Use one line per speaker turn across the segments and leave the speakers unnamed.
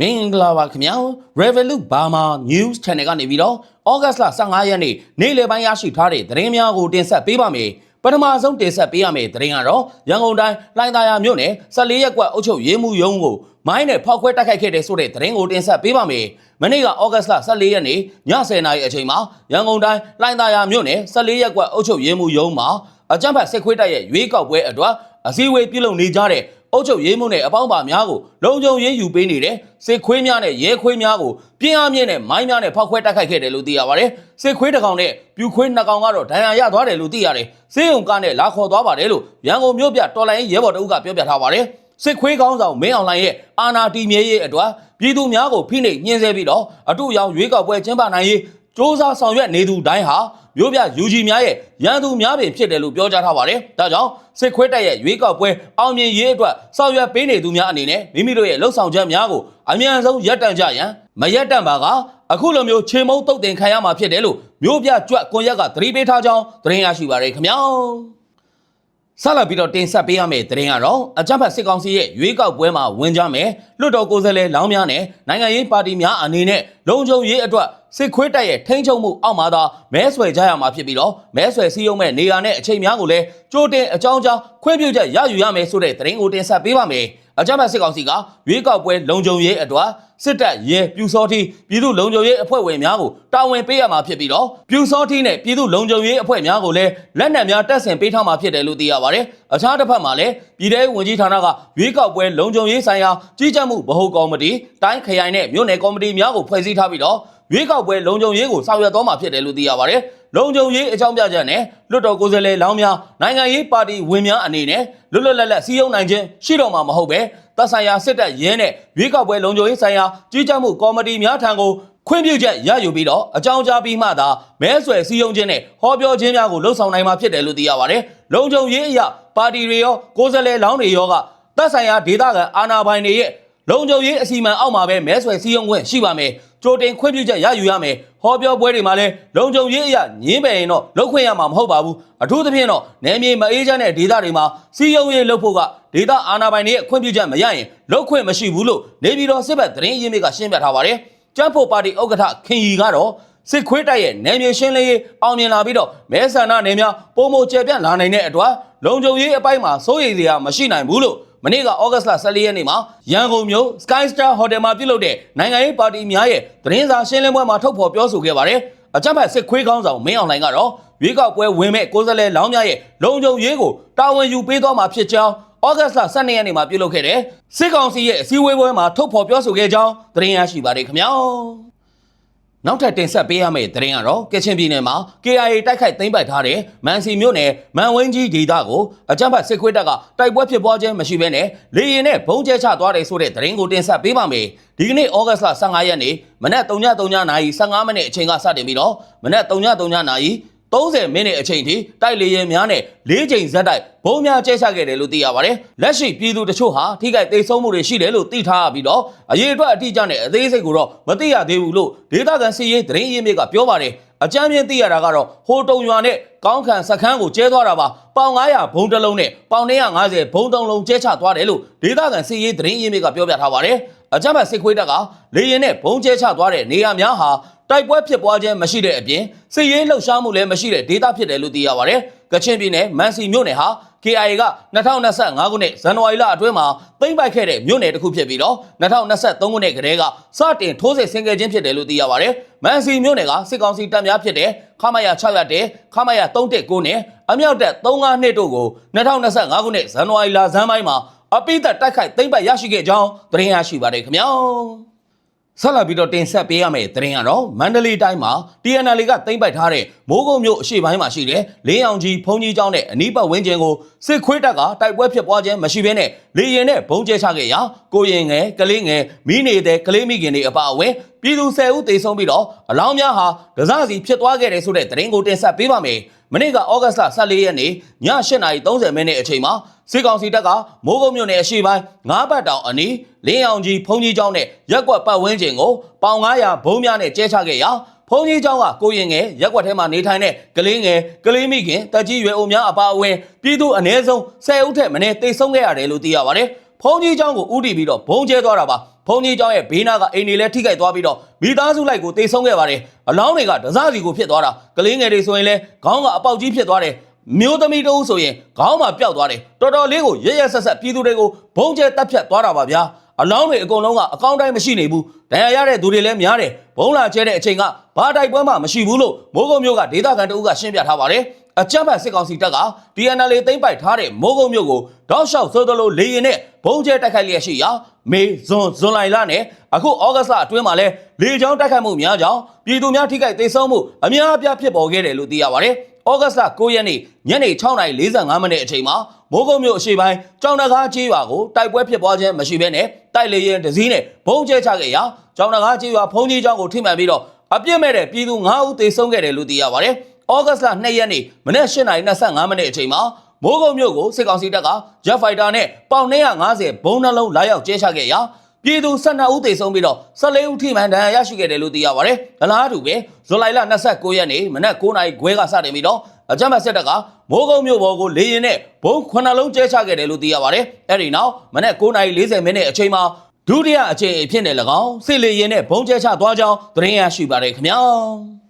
မင်္ဂလာပါခင်ဗျာ Revolut Burma News Channel ကနေပြီးတော့ဩဂတ်စ်လ15ရက်နေ့နေ့လယ်ပိုင်းရရှိထားတဲ့သတင်းများကိုတင်ဆက်ပေးပါမယ်ပထမဆုံးတင်ဆက်ပေးရမယ့်သတင်းကတော့ရန်ကုန်တိုင်းလိုင်သာယာမြို့နယ်14ရက်ကွက်အုပ်ချုပ်ရေးမှုရုံးကိုမိုင်းနဲ့ဖောက်ခွဲတိုက်ခိုက်ခဲ့တဲ့ဆိုတဲ့သတင်းကိုတင်ဆက်ပေးပါမယ်မနေ့ကဩဂတ်စ်လ14ရက်နေ့ည10:00နာရီအချိန်မှာရန်ကုန်တိုင်းလိုင်သာယာမြို့နယ်14ရက်ကွက်အုပ်ချုပ်ရေးမှုရုံးမှာအကြမ်းဖက်စစ်ခွေးတိုက်ရဲ့ရွေးကောက်ပွဲအတွက်အစည်းအဝေးပြုလုပ်နေကြတဲ့ အုပ်ချုပ်ရေးမှုနဲ့အပေါင်းပါများကိုလုံခြုံရေးယူပေးနေတဲ့စစ်ခွေးများနဲ့ရဲခွေးများကိုပြင်းအားမြင့်နဲ့မိုင်းများနဲ့ဖောက်ခွဲတိုက်ခိုက်ခဲ့တယ်လို့သိရပါတယ်။စစ်ခွေးတစ်ကောင်နဲ့ပြူခွေးနှစ်ကောင်ကတော့ဒဏ်ရာရသွားတယ်လို့သိရတယ်။စေးုံကနဲ့လာခေါ်သွားပါတယ်လို့ရန်ကုန်မြို့ပြတော်လိုင်းရဲဘော်တအုပ်ကပြောပြထားပါတယ်။စစ်ခွေးကောင်းဆောင်မင်းအောင်လှိုင်ရဲ့အာနာတီမြေရေးအတွက်ပြည်သူများကိုဖိနှိပ်ညှင်းဆဲပြီးတော့အတူရောင်ရွေးကောက်ပွဲကျင်းပနိုင်ရေး စ조사ဆောင်ရွက်နေသူတိုင်းဟာမြို့ပြယူကြီးများရဲ့ရန်သူများပင်ဖြစ်တယ်လို့ပြောကြားထားပါတယ်။ဒါကြောင့်စစ်ခွေးတပ်ရဲ့ရွေးကောက်ပွဲအောင်မြင်ရေးအတွက်ဆောင်ရွက်ပေးနေသူများအနေနဲ့မိမိတို့ရဲ့လှုပ်ဆောင်ချက်များကိုအမြန်ဆုံးရပ်တန့်ကြရန်မရပ်တန့်ပါကအခုလိုမျိုးခြေမုံတုတ်တင်ခံရမှာဖြစ်တယ်လို့မြို့ပြကြွကွန်ရက်ကသတိပေးထားကြောင်းသတင်းရရှိပါရခင်ဗျာ။ ဆက်လက်ပြီးတော့တင်ဆက်ပေးရမယ့်သတင်းကတော့အကြမ်းဖက်စစ်ကောင်စီရဲ့ရွေးကောက်ပွဲမှာဝင်ကြမယ်လွှတ်တော်ကိုယ်စားလှယ်လောင်းများနဲ့နိုင်ငံရေးပါတီများအနေနဲ့လုံခြုံရေးအတွက်စစ်ခွေးတပ်ရဲ့ထိန်းချုပ်မှုအောက်မှာသာမဲဆွယ်ကြရမှာဖြစ်ပြီးတော့မဲဆွယ်စည်းရုံးမဲ့နေရာနဲ့အချိန်များကိုလည်းကြိုတင်အကြောင်းကြားခွင့်ပြုချက်ရယူရမယ်ဆိုတဲ့သတင်းကိုတင်ဆက်ပေးပါမယ် အကြမ်းဖက်စစ်ကောင်စီကရွေးကောက်ပွဲလုံခြုံရေးအတွက်စစ်တပ်ရဲပြူစောတိပြည်သူလုံခြုံရေးအဖွဲ့ဝင်များကိုတာဝန်ပေးရမှာဖြစ်ပြီးတော့ပြူစောတိနဲ့ပြည်သူလုံခြုံရေးအဖွဲ့များကိုလည်းလက်နက်များတပ်ဆင်ပေးထားမှာဖြစ်တယ်လို့သိရပါတယ်။အခြားတစ်ဖက်မှာလည်းပြည်ထောင်ဝင်ကြီးဌာနကရွေးကောက်ပွဲလုံခြုံရေးဆိုင်ရာကြီးကြပ်မှုဗဟိုကော်မတီတိုင်းခရိုင်နဲ့မြို့နယ်ကော်မတီများကိုဖွဲ့စည်းထားပြီးတော့ရွေးကောက်ပွဲလုံခြုံရေးကိုဆောင်ရွက်တော်မှာဖြစ်တယ်လို့သိရပါတယ်။ လုံခြုံရေးအကြောင်းပြချက်နဲ့လွတ်တော်ကိုယ်စားလှယ်လောင်းများနိုင်ငံရေးပါတီဝင်များအနေနဲ့လွတ်လွတ်လပ်လပ်စီးရုံးနိုင်ခြင်းရှိတော်မှာမဟုတ်ပဲတပ်ဆိုင်ရာစစ်တပ်ရင်းနဲ့ရွေးကောက်ပွဲလုံခြုံရေးဆိုင်ရာကြီးကြပ်မှုကော်မတီများထံကိုခွင့်ပြုချက်ရယူပြီးတော့အကြောင်းကြားပြီးမှသာမဲဆွယ်စည်းရုံးခြင်းနဲ့ဟောပြောခြင်းများကိုလှုံ့ဆော်နိုင်မှာဖြစ်တယ်လို့သိရပါတယ်။လုံခြုံရေးအရာပါတီတွေရောကိုယ်စားလှယ်လောင်းတွေရောကတပ်ဆိုင်ရာဒေသခံအာဏာပိုင်တွေရဲ့လုံခြုံရေးအစီအမံအောက်မှာပဲမဲဆွယ်စည်းရုံးခွင့်ရှိပါမယ်။ ကြိုတင်ခွင့်ပြုချက်ရယူရမယ်။ဟောပြောပွဲတွေမှာလည်းလုံခြုံရေးအရာညင်းပယ်ရင်တော့လုပ်ခွင့်ရမှာမဟုတ်ပါဘူး။အထူးသဖြင့်တော့နယ်မြေမအေးချမ်းတဲ့ဒေသတွေမှာစီးရုံးရေးလုပ်ဖို့ကဒေသအာဏာပိုင်တွေရဲ့ခွင့်ပြုချက်မရရင်လုပ်ခွင့်မရှိဘူးလို့နေပြည်တော်စစ်ဘက်သတင်းရင်းမြစ်ကရှင်းပြထားပါတယ်။ကျန်းဖို့ပါတီဥက္ကဋ္ဌခင်ရီကတော့စစ်ခွေးတိုက်ရဲ့နယ်မြေရှင်းလင်းရေးအောင်မြင်လာပြီးတော့မဲဆန္ဒနယ်များပုံမကျပြန့်လာနိုင်တဲ့အတွက်လုံခြုံရေးအပိုင်းမှာစိုးရိမ်စရာမရှိနိုင်ဘူးလို့ မနေ့ကဩဂတ်စ်လ14ရက်နေ့မှာရန်ကုန်မြို့ Sky Star Hotel မှာပြုလုပ်တဲ့နိုင်ငံရေးပါတီများရဲ့သတင်းစာရှင်းလင်းပွဲမှာထုတ်ဖော်ပြောဆိုခဲ့ပါတယ်။အကြမ်းဖက်စစ်ခွေးကောင်းဆောင်မင်းအောင်လှိုင်ကတော့ရွေးကောက်ပွဲဝင်မဲ့ကိုယ်စားလှယ်လောင်းများရဲ့လုံခြုံရေးကိုတာဝန်ယူပေးသွားမှာဖြစ်ကြောင်းဩဂတ်စ်လ12ရက်နေ့မှာပြုလုပ်ခဲ့တဲ့စစ်ကောင်စီရဲ့အစည်းအဝေးပွဲမှာထုတ်ဖော်ပြောဆိုခဲ့ကြောင်းသတင်းရရှိပါတယ်ခင်ဗျာ။ နောက်ထပ်တင်ဆက်ပေးရမယ့်သတင်းကတော့ကချင်ပြည်နယ်မှာ KIA တိုက်ခိုက်သိမ်းပိုက်ထားတဲ့မန်စီမြို့နယ်မန်ဝင်းကြီးဒေသကိုအကြမ်းဖက်စစ်ခွေးတပ်ကတိုက်ပွဲဖြစ်ပွားခြင်းမရှိဘဲနဲ့လေရင်နဲ့ဘုံကျဲချသွားတယ်ဆိုတဲ့သတင်းကိုတင်ဆက်ပေးပါမယ်။ဒီကနေ့ဩဂတ်စ်လ15ရက်နေ့မနက်3:03နာရီ15မိနစ်အချိန်ကစတင်ပြီးတော့မနက်3:03နာရီ 30မိနစ်အချိန်ထိတိုက်လေရင်များနဲ့၄ချိန်ဇက်တိုက်ဘုံများကျဲချခဲ့တယ်လို့သိရပါတယ်။လက်ရှိပြည်သူတချို့ဟာထိခိုက်ဒေဆုံးမှုတွေရှိတယ်လို့သိထားရပြီးတော့အရေးအတွက်အတိအကျနဲ့အသေးစိတ်ကိုတော့မသိရသေးဘူးလို့ဒေသခံစီရေးသတင်းရင်းမြစ်ကပြောပါတယ်။အကြမ်းမြင်သိရတာကတော့ဟိုတုံရွာနဲ့ကောင်းခံစခန်းကိုကျဲသွားတာပါပေါင်900ဘုံတစ်လုံးနဲ့ပေါင်150ဘုံသုံးလုံးကျဲချသွားတယ်လို့ဒေသခံစီရေးသတင်းရင်းမြစ်ကပြောပြထားပါတယ်။အကြမ်းဖက်စစ်ခွေးတပ်ကလေရင်နဲ့ဘုံကျဲချသွားတဲ့နေရာများဟာ တိုက်ပွဲဖြစ်ပွားခြင်းမရှိတဲ့အပြင်စစ်ရေးလှုပ်ရှားမှုလည်းမရှိတဲ့ဒေသဖြစ်တယ်လို့သိရပါတယ်။ကချင်ပြည်နယ်မန်စီမြို့နယ်ဟာ KIA က2025ခုနှစ်ဇန်နဝါရီလအတွင်းမှာသိမ်းပိုက်ခဲ့တဲ့မြို့နယ်တစ်ခုဖြစ်ပြီးတော့2023ခုနှစ်ကတည်းကစတင်ထိုးစစ်ဆင်ခဲ့ခြင်းဖြစ်တယ်လို့သိရပါတယ်။မန်စီမြို့နယ်ကစစ်ကောင်စီတပ်များဖြစ်တဲ့ခမရ600တဲခမရ319နဲ့အမြောက်တပ်352တို့ကို2025ခုနှစ်ဇန်နဝါရီလဇန်ပိုင်းမှာအပိသက်တိုက်ခိုက်သိမ်းပိုက်ရရှိခဲ့ကြောင်းသတင်းရရှိပါတယ်ခင်ဗျာ။ ဆက်လက်ပြီးတော့တင်ဆက်ပေးရမယ့်သတင်းကတော့မန္တလေးတိုင်းမှာ TNL ကသိမ်းပိုက်ထားတဲ့မိုးကုံမြို့အရှေ့ပိုင်းမှာရှိတဲ့လင်းအောင်ကြီးဘုံကြီးကျောင်းနဲ့အနီးပတ်ဝန်းကျင်ကိုစစ်ခွေးတပ်ကတိုက်ပွဲဖြစ်ပွားခြင်းမရှိဘဲနဲ့လေရင်နဲ့ဘုံကျဲချခဲ့ရာကိုရင်ငယ်ကလေးငယ်မိနေတဲ့ကလေးမိခင်တွေအပါအဝင်ပြည်သူ10ဦးသေဆုံးပြီးတော့အလောင်းများဟာဒဇစီဖြစ်သွားခဲ့တယ်ဆိုတဲ့သတင်းကိုတင်ဆက်ပေးပါမယ်။ မနေ့ကဩဂတ်စ်လ14ရက်နေ့ည8:30မိနစ်အချိန်မှာစစ်ကောင်စီတပ်ကမိုးကုတ်မြို့နယ်အရှိပိုင်းငါးပတ်တောင်အနီးလင်းအောင်ကြီးဘုံကြီးကျောင်းနဲ့ရက်ကွက်ပတ်ဝန်းကျင်ကိုပေါင်900ဘုံများနဲ့ကျဲချခဲ့ရာဘုံကြီးကျောင်းကကိုရင်ငယ်ရက်ကွက်ထဲမှာနေထိုင်တဲ့ကလေးငယ်ကလေးမိခင်တက်ကြီးရွယ်အိုများအပါအဝင်ပြည်သူအ ਨੇ ဆုံး10ဦးထက်မနည်းတိတ်ဆုံးခဲ့ရတယ်လို့သိရပါတယ်။ဘုံကြီးကျောင်းကိုဥတီပြီးတော့ဘုံကျဲသွားတာပါ။ ဘဘုံကြီးကျောင်းရဲ့ဘေးနားကအိမ်တွေလည်းထိခိုက်သွားပြီးတော့မိသားစုလိုက်ကိုတေဆုံးခဲ့ပါတယ်အလောင်းတွေကဒဇစီကိုဖြစ်သွားတာကလေးငယ်တွေဆိုရင်လည်းခေါင်းကအပေါက်ကြီးဖြစ်သွားတယ်မျိုးသမီးတို့ဆိုရင်ခေါင်းမှာပျောက်သွားတယ်တော်တော်လေးကိုရရဆက်ဆက်ပြည်သူတွေကိုဘုံကျဲတက်ဖြတ်သွားတာပါဗျာအလောင်းတွေအကုန်လုံးကအကောင့်တိုင်းမရှိနေဘူးဒဏ်ရာရတဲ့သူတွေလည်းများတယ်ဘုံလာကျဲတဲ့အချိန်ကဘာတိုက်ပွဲမှမရှိဘူးလို့မိုးကုံမျိုးကဒေသခံတအုပ်ကရှင်းပြထားပါတယ်အကြမ်းဖက်စစ်ကောင်စီတပ်က DNL သိမ်းပိုက်ထားတဲ့မိုးကုံမျိုးကိုတောက်လျှောက်ဆိုသလိုလေရင်နဲ့ဘုံကျဲတိုက်ခိုက်လျက်ရှိရာ မေဇွန်ဇွန်လိုင်လနဲ့အခုဩဂတ်လအတွင်းမှာလဲလေကြောင်းတိုက်ခိုက်မှုများကြောင့်ပြည်သူများထိခိုက်ဒေဆုံးမှုအများအပြားဖြစ်ပေါ်ခဲ့တယ်လို့သိရပါတယ်။ဩဂတ်လ9ရက်နေ့ညနေ6:45မိနစ်အချိန်မှာမိုးကုံမြို့အရှိပိုင်းကြောင်နဂါကျေးရွာကိုတိုက်ပွဲဖြစ်ပွားခြင်းမရှိဘဲနဲ့တိုက်လေရင်တစည်းနဲ့ဘုံကျဲချခဲ့ရာကြောင်နဂါကျေးရွာဖုန်ကြီးကျောင်းကိုထိမှန်ပြီးတော့အပြစ်မဲ့တဲ့ပြည်သူ9ဦးသေဆုံးခဲ့တယ်လို့သိရပါတယ်။ဩဂတ်လ2ရက်နေ့မနေ့8:25မိနစ်အချိန်မှာ မိုးကုံမြို့ကိုစစ်ကောင်စီတပ်ကဂျက်ဖိုက်တာနဲ့ပေါင်250ဘုံနှလုံးလာရောက်ကျဲချခဲ့ရာပြည်သူ12ဦးသေဆုံးပြီးတော့14ဦးထိမှန်ဒဏ်ရာရရှိခဲ့တယ်လို့သိရပါတယ်။အလားတူပဲဇူလိုင်လ29ရက်နေ့မနက်9:00နာရီခွဲကစတင်ပြီးတော့အကြမ်းဖက်စစ်တပ်ကမိုးကုံမြို့ပေါ်ကိုလေရင်နဲ့ဘုံ9လုံးကျဲချခဲ့တယ်လို့သိရပါတယ်။အဲ့ဒီနောက်မနက်9:40မိနစ်အချိန်မှာဒုတိယအချိန်အဖြစ်နဲ့၎င်းစစ်လေရင်နဲ့ဘုံကျဲချသွားကြောင်းသတင်းရရှိပါတယ်ခင်ဗျာ။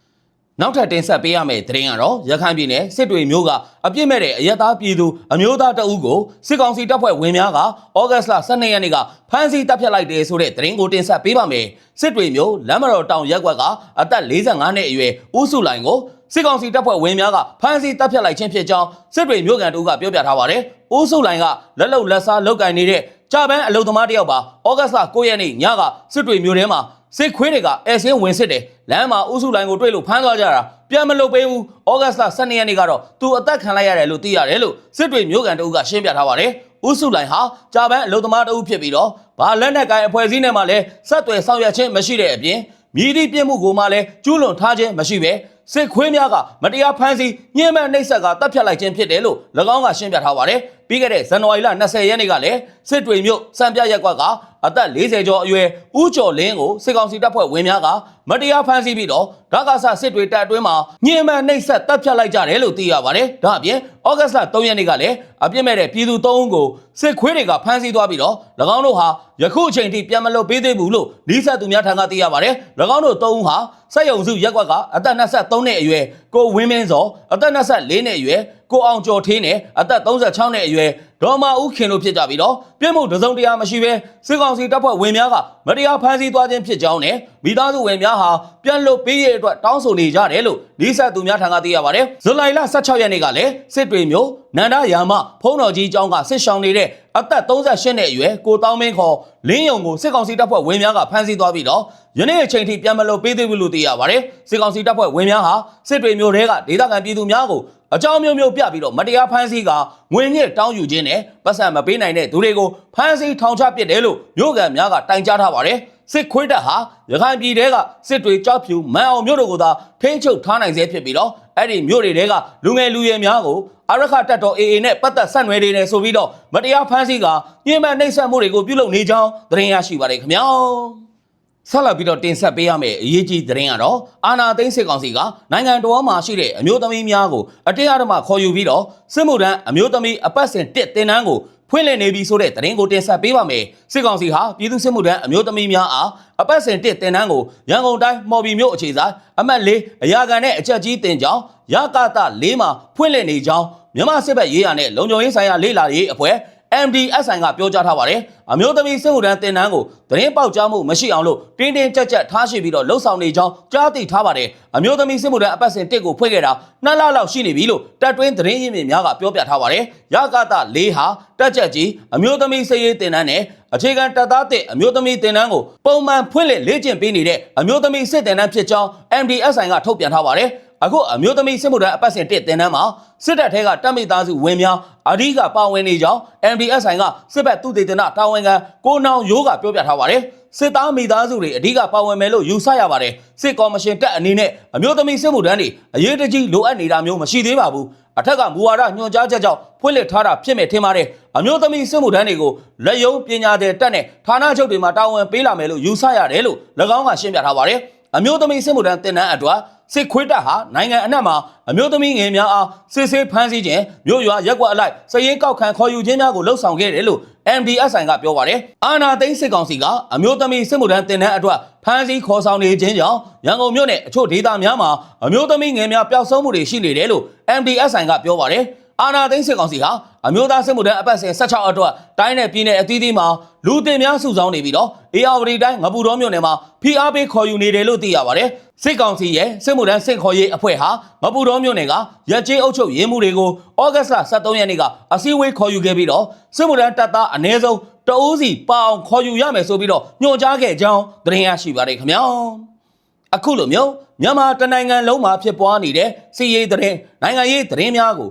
နောက်ထပ်တင်ဆက်ပေးရမယ့်သတင်းကတော့ရခိုင်ပြည်နယ်စစ်တွေမျိုးကအပြစ်မဲ့တဲ့အရက်သားပြည်သူအမျိုးသားတအုပ်ကိုစစ်ကောင်စီတပ်ဖွဲ့ဝင်များကဩဂတ်စ်လ12ရက်နေ့ကဖမ်းဆီးတပ်ဖြတ်လိုက်တယ်ဆိုတဲ့သတင်းကိုတင်ဆက်ပေးပါမယ်။စစ်တွေမျိုးလမ်းမတော်တောင်ရက်ကွက်ကအသက်45နှစ်အရွယ်ဦးစုလိုင်ကိုစစ်ကောင်စီတပ်ဖွဲ့ဝင်များကဖမ်းဆီးတပ်ဖြတ်လိုက်ခြင်းဖြစ်ကြောင်းစစ်တွေမျိုးကန်တို့ကပြောပြထားပါတယ်။ဦးစုလိုင်ကလက်လုံလက်စားလုပ်ကင်နေတဲ့ကြာပန်းအလုံသမားတယောက်ပါဩဂတ်စ်လ9ရက်နေ့ညကစစ်တွေမျိုးထဲမှာ စစ်ခွေးတွေကအဲဆင်းဝင်စစ်တယ်လမ်းမှာဦးစုလိုင်ကိုတွေ့လို့ဖမ်းသွားကြတာပြန်မလုပ်ပေးဘူးဩဂတ်စ်လ12ရက်နေ့ကတော့သူအသက်ခံလိုက်ရတယ်လို့သိရတယ်လို့စစ်တွေမျိုးကန်တို့ကရှင်းပြထားပါတယ်ဦးစုလိုင်ဟာကြာပန်းအလုံသမားတအုပ်ဖြစ်ပြီးတော့ဘာလက်နက်ကိုင်အဖွဲ့အစည်းနဲ့မှလည်းဆက်သွယ်ဆောင်ရွက်ခြင်းမရှိတဲ့အပြင်မြည်သည့်ပြစ်မှုကိုမှလည်းကျူးလွန်ထားခြင်းမရှိပဲစစ်ခွေးများကမတရားဖမ်းဆီးညှဉ်းပန်းနှိပ်စက်ကတပ်ဖြတ်လိုက်ခြင်းဖြစ်တယ်လို့၎င်းကရှင်းပြထားပါတယ်။ ပြီးခဲ့တဲ့ဇန်နဝါရီလ20ရက်နေ့ကလည်းစစ်တွေမြို့စံပြရက်ကွက်ကအသက်40ကျော်အရွယ်ဦးကျော်လင်းကိုစစ်ကောင်စီတပ်ဖွဲ့ဝင်များကမတရားဖမ်းဆီးပြီးတော့ဓာတ်ကဆစစ်တွေတပ်အတွင်းမှာညှဉ်းပန်းနှိပ်စက်တပ်ဖြတ်လိုက်ကြတယ်လို့သိရပါတယ်။ဒါအပြင်ဩဂတ်လ3ရက်နေ့ကလည်းအပြစ်မဲ့တဲ့ပြည်သူ3ဦးကိုစစ်ခွေးတွေကဖမ်းဆီးသွားပြီးတော့၎င်းတို့ဟာယခုအချိန်ထိပြန်မလွတ်ပေးသေးဘူးလို့လီးဆက်သူများထံကသိရပါတယ်။၎င်းတို့3ဦးဟာစက်ယုံစုရက်ကွက်ကအသက်23နှစ်အရွယ်ကိုဝင်းမင်းစောအသက်24နှစ်အရွယ် ကိုအောင်ကျော်ထင်းနဲ့အသက်36နှစ်အရွယ်ဒေါ်မာဦးခင်တို့ဖြစ်ကြပြီးတော့ပြစ်မှုတစုံတရာမရှိဘဲစစ်ကောင်စီတပ်ဖွဲ့ဝင်များကမတရားဖမ်းဆီးသွားခြင်းဖြစ်ကြောင်းနဲ့မိသားစုဝင်များဟာပြန်လွတ်ပေးရတဲ့အတွက်တောင်းဆိုနေကြတယ်လို့လီးဆက်သူများထံကသိရပါတယ်။ဇူလိုင်လ16ရက်နေ့ကလည်းစစ်တွေမျိုးနန္ဒရာမဖုံးတော်ကြီးကျောင်းကစစ်ဆောင်နေတဲ့ အသက်38နှစ်အရွယ်ကိုတောင်းမင်းခေါ်လင်းယုံကိုစစ်ကောင်စီတပ်ဖွဲ့ဝင်များကဖမ်းဆီးသွားပြီးတော့ယနေ့အချိန်ထိပြန်မလွတ်ပေးသေးဘူးလို့သိရပါတယ်။စစ်ကောင်စီတပ်ဖွဲ့ဝင်များဟာစစ်တွေမျိုးတွေကဒေသခံပြည်သူများကိုအကြောင်းမျိုးမျိုးပြပြီးတော့မတရားဖမ်းဆီးကငွေညစ်တောင်းယူခြင်းနဲ့ပတ်စံမပေးနိုင်တဲ့သူတွေကိုဖမ်းဆီးထောင်ချပစ်တယ်လို့မြို့ကန်များကတိုင်ကြားထားပါတယ်စစ်ခွေးတပ်ဟာရခိုင်ပြည်တဲကစစ်တွေကြောက်ဖြူမန်အောင်မြို့တို့ကိုသာထိန်းချုပ်ထားနိုင်စေဖြစ်ပြီးတော့အဲ့ဒီမြို့တွေတဲကလူငယ်လူရွယ်များကို အရခတက်တော် AA နဲ့ပတ်သက်ဆက်နွယ်နေတယ်ဆိုပြီးတော့မတရားဖမ်းဆီးကညှဉ်းပန်းနှိပ်စက်မှုတွေကိုပြုလုပ်နေကြောင်းသတင်းရရှိပါတယ်ခင်ဗျာဆက်လက်ပြီးတော့တင်ဆက်ပေးရမယ့်အရေးကြီးသတင်းကတော့အာနာသိန်းစစ်ကောင်စီကနိုင်ငံတော်မှာရှိတဲ့အမျိုးသမီးများကိုအတင်းအဓမ္မခေါ်ယူပြီးတော့စစ်မှုထမ်းအမျိုးသမီးအပတ်စဉ်တစ်တင်တန်းကို ဖွင့်လှစ်နေပြီဆိုတဲ့သတင်းကိုတင်ဆက်ပေးပါမယ်စစ်ကောင်စီဟာပြည်သူစစ်မှုထမ်းအမျိုးသမီးများအားအပတ်စဉ်တစ်တင်တန်းကိုရန်ကုန်တိုင်းမော်ဘီမြို့အခြေဆိုင်အမှတ်၄အရာခံနဲ့အချက်ကြီးတင်ကြောင်းရကတ၄မှာဖွင့်လှစ်နေကြောင်းမြန်မာစစ်ဘက်ရေးရနဲ့လုံခြုံရေးဆိုင်ရာလေ့လာရေးအဖွဲ့ MDSI ကပြောကြားထားပါတယ်။အမျိုးသမီးစစ်မှုထမ်းတင်တန်းကိုသတင်းပေါက်ကြားမှုမရှိအောင်လို့တင်းတင်းကြပ်ကြပ်ထားရှိပြီးတော့လှုပ်ဆောင်နေကြောင်းကြားသိထားပါတယ်။အမျိုးသမီးစစ်မှုထမ်းအပတ်စဉ်တစ်ကိုဖွင့်ခဲ့တာနှစ်လလောက်ရှိနေပြီလို့တပ်တွင်းသတင်းရင်းမြစ်များကပြောပြထားပါတယ်။ရကတ၄ဟာတက်ချက်ကြီးအမျိုးသမီးစည်ရေးတင်တန်းနဲ့အခြေခံတပ်သားတဲ့အမျိုးသမီးတင်တန်းကိုပုံမှန်ဖွင့်လှစ်လေ့ကျင့်ပေးနေတဲ့အမျိုးသမီးစစ်တင်တန်းဖြစ်ကြောင်း MDSI ကထုတ်ပြန်ထားပါတယ်။ အခုအမျိုးသမီးစစ်မှုထမ်းအပတ်စဉ်တစ်တင်တန်းမှာစစ်တပ်ထဲကတပ်မိသားစုဝင်များအဓိကပါဝင်နေကြောင်း MDSI ကစစ်ဘက်သူတေသနတာဝန်ခံကိုနောင်ရိုးကပြောပြထားပါတယ်စစ်သားမိသားစုတွေအဓိကပါဝင်မယ်လို့ယူဆရပါတယ်စစ်ကော်မရှင်တက်အနေနဲ့အမျိုးသမီးစစ်မှုထမ်းတွေအရေးတကြီးလိုအပ်နေတာမျိုးမရှိသေးပါဘူးအထက်ကမူဝါဒညွှန်ကြားချက်ကြောင့်ဖွင့်လှစ်ထားတာဖြစ်မဲ့ထင်ပါတယ်အမျိုးသမီးစစ်မှုထမ်းတွေကိုလက်ယုံပညာတဲ့တက်နဲ့ဌာနချုပ်တွေမှာတာဝန်ပေးလာမယ်လို့ယူဆရတယ်လို့၎င်းကရှင်းပြထားပါတယ် အမျိုးသမီးစစ်မှုထမ်းတင်နန်းအတွက်စစ်ခွေးတပ်ဟာနိုင်ငံအနှံ့မှာအမျိုးသမီးငယ်များအားစစ်ဆေးဖမ်းဆီးခြင်းမြို့ရွာရက်ကွက်အလိုက်စည်ရင်ကောက်ခံခေါ်ယူခြင်းများကိုလှုပ်ဆောင်ခဲ့တယ်လို့ MDSI ကပြောပါတယ်အာနာသိန်းစစ်ကောင်စီကအမျိုးသမီးစစ်မှုထမ်းတင်တဲ့အတွက်ဖမ်းဆီးခေါ်ဆောင်နေခြင်းကြောင့်ရန်ကုန်မြို့နယ်အချို့ဒေသများမှာအမျိုးသမီးငယ်များပျောက်ဆုံးမှုတွေရှိနေတယ်လို့ MDSI ကပြောပါတယ် အာနာသိန်းစစ်ကောင်စီဟာအမျိုးသားစစ်မှုထမ်းအပတ်စဉ်16အတွက်တိုင်းနယ်ပြည်နယ်အသီးသီးမှာလူတင်များစုဆောင်းနေပြီးတော့အေယာဝတီတိုင်းငပူတော်မြို့နယ်မှာဖိအားပေးခေါ်ယူနေတယ်လို့သိရပါတယ်စစ်ကောင်စီရဲ့စစ်မှုထမ်းစစ်ခေါ်ရေးအဖွဲ့ဟာငပူတော်မြို့နယ်ကရက်ကျေးအုပ်ချုပ်ရေးမှုတွေကိုဩဂတ်စ်လ23ရက်နေ့ကအစည်းအဝေးခေါ်ယူခဲ့ပြီးတော့စစ်မှုထမ်းတပ်သားအ ਨੇ ဆုံးတအူးစီပအောင်ခေါ်ယူရမယ်ဆိုပြီးတော့ညွှန်ကြားခဲ့ကြောင်းသတင်းရရှိပါတယ်ခင်ဗျာအခုလိုမျိုးမြန်မာတစ်နိုင်ငံလုံးမှာဖြစ်ပွားနေတဲ့စီးရေးသတင်းနိုင်ငံရေးသတင်းများကို